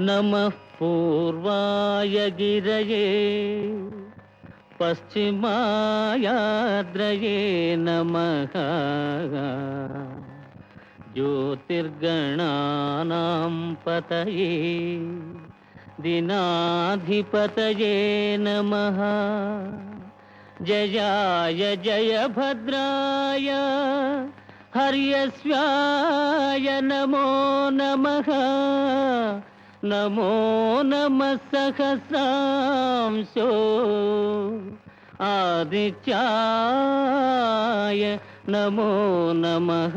नम पूर्वाय गिरये पश्चिमायाद्रये नम। ज्योतिर्गण पत दिनाधिपत नम। जयाय जय भद्राय हरस्वाय नमो नमः। నమో నమ సహస్రాంశో ఆదిత్యాయ నమో నమః.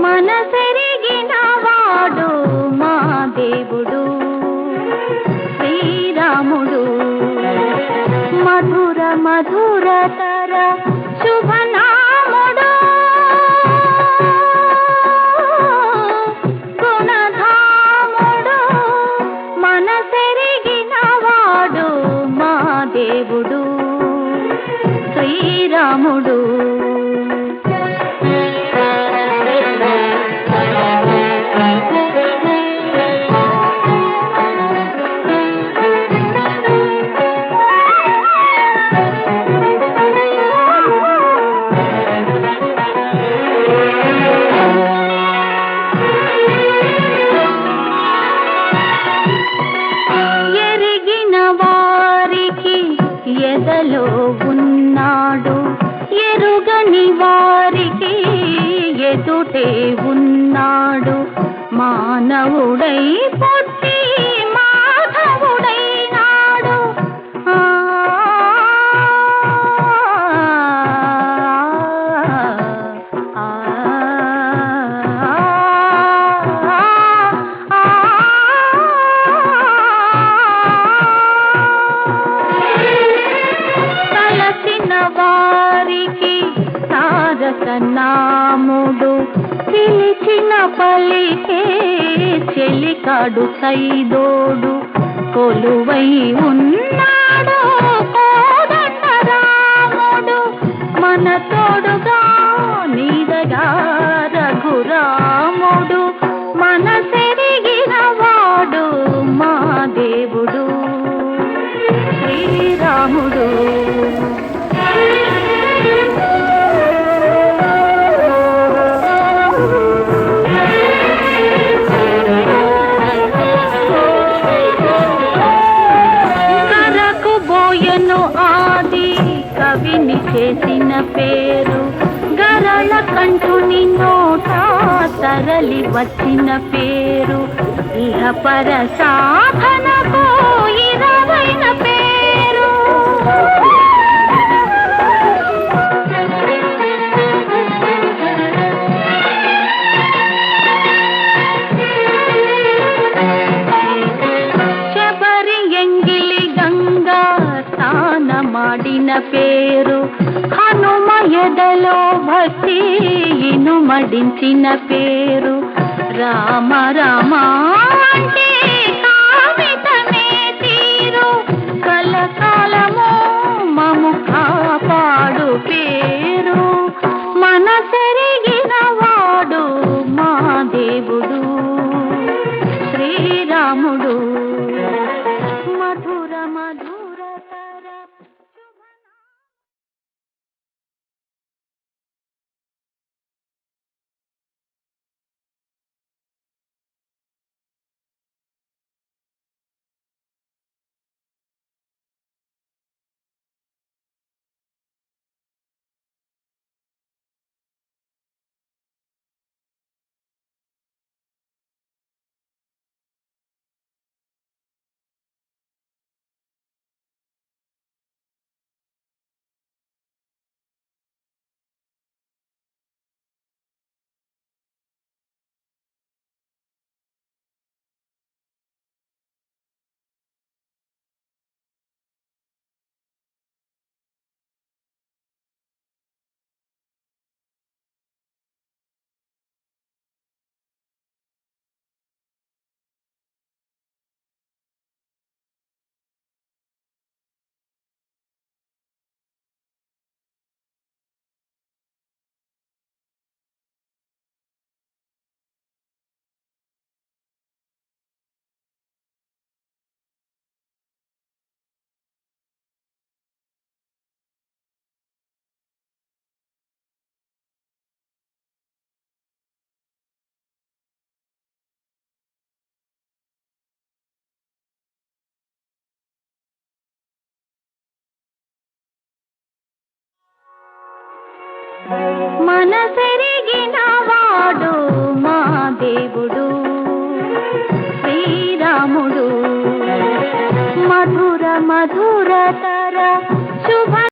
మనసెరిగిన వాడు మా దేవుడు శ్రీరాముడు. మధుర మధుర తర రాముడు. ఎరిగిన వారికి ఎదలో ఎదుటే ఉన్నాడు మానవుడై పుట్టి మాధవుడైనాడు ఆ, తలసిన వారికి తారక నాముడు పిలిచిన పలికే చెలికాడు సైదోడు కొలువై ఉన్నాడు కోదండ రాముడు మన చేసిన పేరు గరళ కంఠుని నోట తరలి వచ్చిన పేరు ఇహ పర సాధనకు ఇరవైన పేరు ಶಬರಿ ಎಂಗಿಲಿ ಗಂಗಾ ಸ್ನಾನ ಮಾಡಿನ పేరు ఎదలో మడించిన ఇనుమడించిన పేరు. రామ రామా అంటే మనసెరిగిన